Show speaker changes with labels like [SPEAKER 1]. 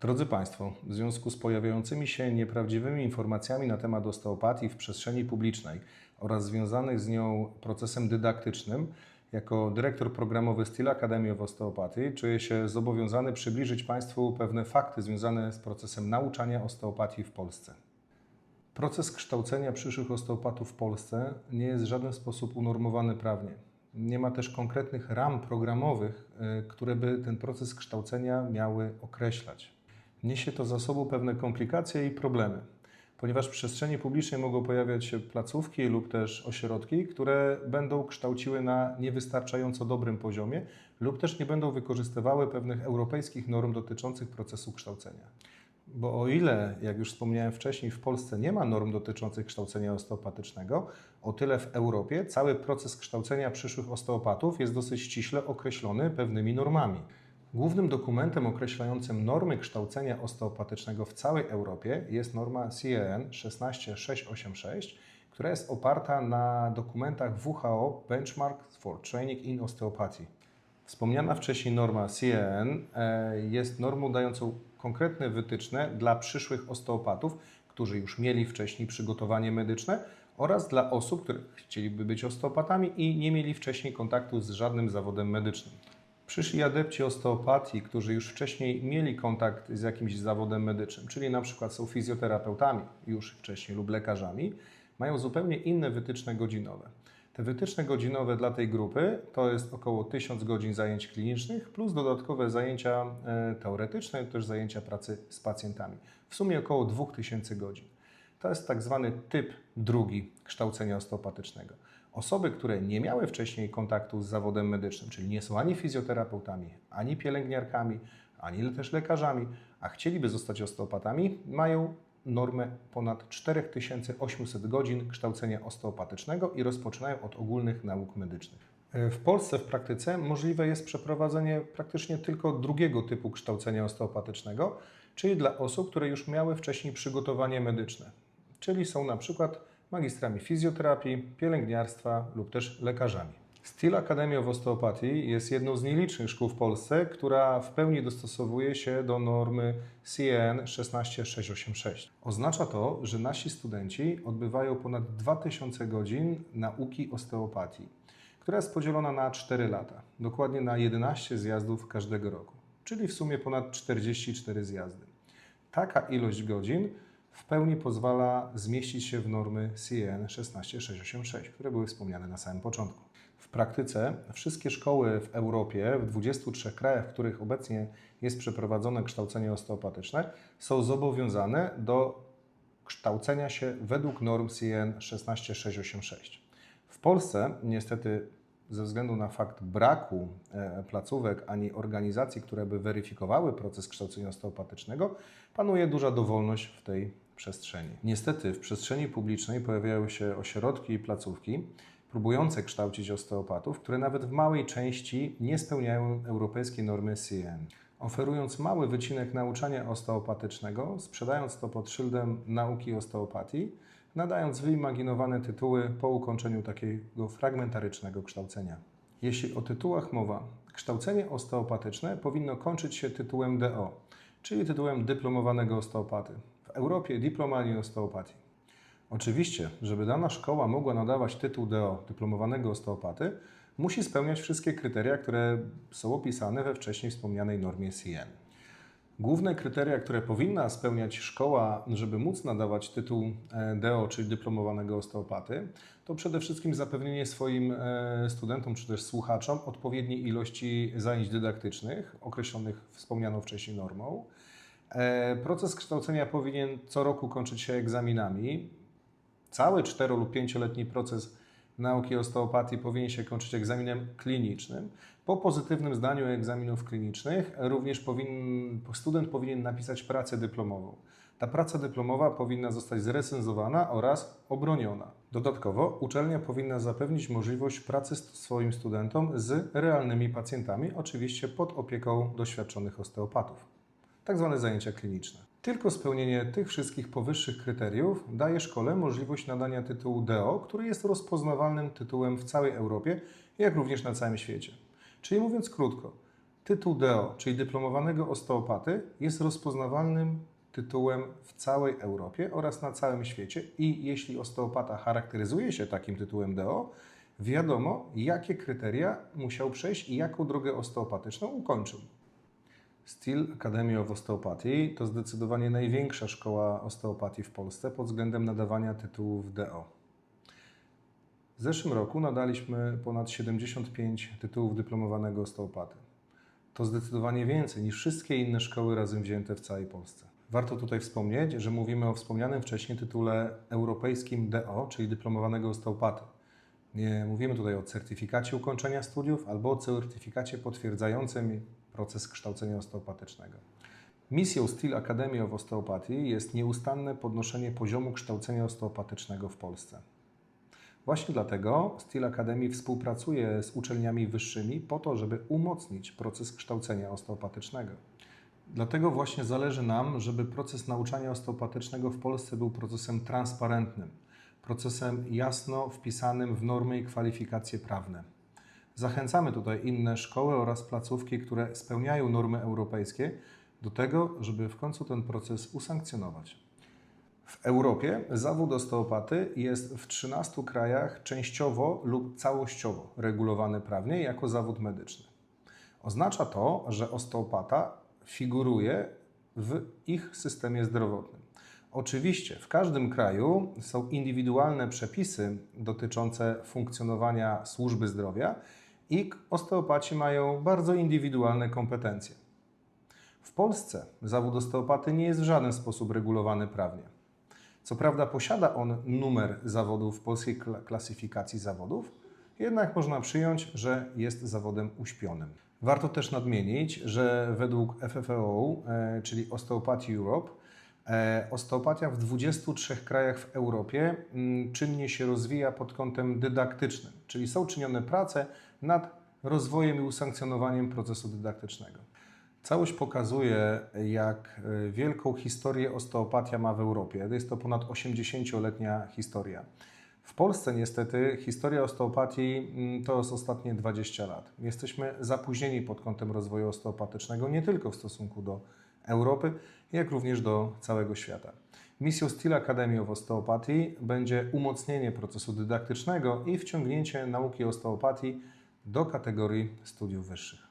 [SPEAKER 1] Drodzy Państwo, w związku z pojawiającymi się nieprawdziwymi informacjami na temat osteopatii w przestrzeni publicznej oraz związanych z nią procesem dydaktycznym, jako dyrektor programowy Steel Academy of Osteopatii czuję się zobowiązany przybliżyć Państwu pewne fakty związane z procesem nauczania osteopatii w Polsce. Proces kształcenia przyszłych osteopatów w Polsce nie jest w żaden sposób unormowany prawnie. Nie ma też konkretnych ram programowych, y, które by ten proces kształcenia miały określać. Niesie to za sobą pewne komplikacje i problemy, ponieważ w przestrzeni publicznej mogą pojawiać się placówki lub też ośrodki, które będą kształciły na niewystarczająco dobrym poziomie lub też nie będą wykorzystywały pewnych europejskich norm dotyczących procesu kształcenia. Bo o ile, jak już wspomniałem wcześniej, w Polsce nie ma norm dotyczących kształcenia osteopatycznego, o tyle w Europie cały proces kształcenia przyszłych osteopatów jest dosyć ściśle określony pewnymi normami. Głównym dokumentem określającym normy kształcenia osteopatycznego w całej Europie jest norma CEN 16686, która jest oparta na dokumentach WHO Benchmark for Training in Osteopathy. Wspomniana wcześniej norma CEN e, jest normą dającą konkretne wytyczne dla przyszłych osteopatów, którzy już mieli wcześniej przygotowanie medyczne oraz dla osób, które chcieliby być osteopatami i nie mieli wcześniej kontaktu z żadnym zawodem medycznym. Przyszli adepci osteopatii, którzy już wcześniej mieli kontakt z jakimś zawodem medycznym, czyli na przykład są fizjoterapeutami już wcześniej lub lekarzami, mają zupełnie inne wytyczne godzinowe. Te wytyczne godzinowe dla tej grupy to jest około 1000 godzin zajęć klinicznych plus dodatkowe zajęcia e, teoretyczne, też zajęcia pracy z pacjentami. W sumie około 2000 godzin. To jest tak zwany typ drugi kształcenia osteopatycznego. Osoby, które nie miały wcześniej kontaktu z zawodem medycznym, czyli nie są ani fizjoterapeutami, ani pielęgniarkami, ani też lekarzami, a chcieliby zostać osteopatami, mają normę ponad 4800 godzin kształcenia osteopatycznego i rozpoczynają od ogólnych nauk medycznych. W Polsce w praktyce możliwe jest przeprowadzenie praktycznie tylko drugiego typu kształcenia osteopatycznego, czyli dla osób, które już miały wcześniej przygotowanie medyczne, czyli są na przykład magistrami fizjoterapii, pielęgniarstwa lub też lekarzami. Steel Academy of Osteopatii jest jedną z nielicznych szkół w Polsce, która w pełni dostosowuje się do normy CN 16686. Oznacza to, że nasi studenci odbywają ponad 2000 godzin nauki osteopatii, która jest podzielona na 4 lata, dokładnie na 11 zjazdów każdego roku, czyli w sumie ponad 44 zjazdy. Taka ilość godzin w pełni pozwala zmieścić się w normy CN 16686, które były wspomniane na samym początku. W praktyce wszystkie szkoły w Europie, w 23 krajach, w których obecnie jest przeprowadzone kształcenie osteopatyczne, są zobowiązane do kształcenia się według norm CN 16686. W Polsce niestety ze względu na fakt braku e, placówek ani organizacji, które by weryfikowały proces kształcenia osteopatycznego, panuje duża dowolność w tej przestrzeni. Niestety w przestrzeni publicznej pojawiają się ośrodki i placówki próbujące kształcić osteopatów, które nawet w małej części nie spełniają europejskiej normy CN. Oferując mały wycinek nauczania osteopatycznego, sprzedając to pod szyldem nauki osteopatii, nadając wyimaginowane tytuły po ukończeniu takiego fragmentarycznego kształcenia. Jeśli o tytułach mowa, kształcenie osteopatyczne powinno kończyć się tytułem DO, czyli tytułem dyplomowanego osteopaty. W Europie dyplomanii osteopatii. Oczywiście, żeby dana szkoła mogła nadawać tytuł DO, dyplomowanego osteopaty, musi spełniać wszystkie kryteria, które są opisane we wcześniej wspomnianej normie CN. Główne kryteria, które powinna spełniać szkoła, żeby móc nadawać tytuł e, DO, czyli dyplomowanego osteopaty, to przede wszystkim zapewnienie swoim e, studentom czy też słuchaczom odpowiedniej ilości zajęć dydaktycznych, określonych wspomnianą wcześniej normą. E, proces kształcenia powinien co roku kończyć się egzaminami. Cały 4 lub 5-letni proces nauki osteopatii powinien się kończyć egzaminem klinicznym. Po pozytywnym zdaniu egzaminów klinicznych również powin, student powinien napisać pracę dyplomową. Ta praca dyplomowa powinna zostać zrecenzowana oraz obroniona. Dodatkowo uczelnia powinna zapewnić możliwość pracy swoim studentom z realnymi pacjentami, oczywiście pod opieką doświadczonych osteopatów. Tak zwane zajęcia kliniczne. Tylko spełnienie tych wszystkich powyższych kryteriów daje szkole możliwość nadania tytułu DO, który jest rozpoznawalnym tytułem w całej Europie, jak również na całym świecie. Czyli mówiąc krótko, Tytuł DO, czyli dyplomowanego osteopaty, jest rozpoznawalnym tytułem w całej Europie oraz na całym świecie i jeśli osteopata charakteryzuje się takim tytułem DO, wiadomo, jakie kryteria musiał przejść i jaką drogę osteopatyczną ukończył. Steel Academy of Osteopathy to zdecydowanie największa szkoła osteopatii w Polsce pod względem nadawania tytułów DO. W zeszłym roku nadaliśmy ponad 75 tytułów dyplomowanego osteopaty. To zdecydowanie więcej niż wszystkie inne szkoły razem wzięte w całej Polsce. Warto tutaj wspomnieć, że mówimy o wspomnianym wcześniej tytule europejskim DO, czyli dyplomowanego osteopaty. Nie mówimy tutaj o certyfikacie ukończenia studiów albo o certyfikacie potwierdzającym proces kształcenia osteopatycznego. Misją Steel Academy of Osteopathy jest nieustanne podnoszenie poziomu kształcenia osteopatycznego w Polsce. Właśnie dlatego Steel Academy współpracuje z uczelniami wyższymi po to, żeby umocnić proces kształcenia osteopatycznego. Dlatego właśnie zależy nam, żeby proces nauczania osteopatycznego w Polsce był procesem transparentnym, procesem jasno wpisanym w normy i kwalifikacje prawne. Zachęcamy tutaj inne szkoły oraz placówki, które spełniają normy europejskie, do tego, żeby w końcu ten proces usankcjonować. W Europie zawód osteopaty jest w 13 krajach częściowo lub całościowo regulowany prawnie jako zawód medyczny. Oznacza to, że osteopata figuruje w ich systemie zdrowotnym. Oczywiście w każdym kraju są indywidualne przepisy dotyczące funkcjonowania służby zdrowia i osteopaci mają bardzo indywidualne kompetencje. W Polsce zawód osteopaty nie jest w żaden sposób regulowany prawnie. Co prawda posiada on numer zawodu w polskiej kla- klasyfikacji zawodów, jednak można przyjąć, że jest zawodem uśpionym. Warto też nadmienić, że według FFO, e, czyli Osteopathy Europe, e, osteopatia w 23 krajach w Europie mm, czynnie się rozwija pod kątem dydaktycznym, czyli są czynione prace nad rozwojem i usankcjonowaniem procesu dydaktycznego. Całość pokazuje, jak e, wielką historię osteopatia ma w Europie. Jest to ponad 80-letnia historia. W Polsce niestety historia osteopatii mm, to jest ostatnie 20 lat. Jesteśmy zapóźnieni pod kątem rozwoju osteopatycznego nie tylko w stosunku do Europy, jak również do całego świata. Misją Steel Academy of Osteopathy będzie umocnienie procesu dydaktycznego i wciągnięcie nauki osteopatii do kategorii studiów wyższych.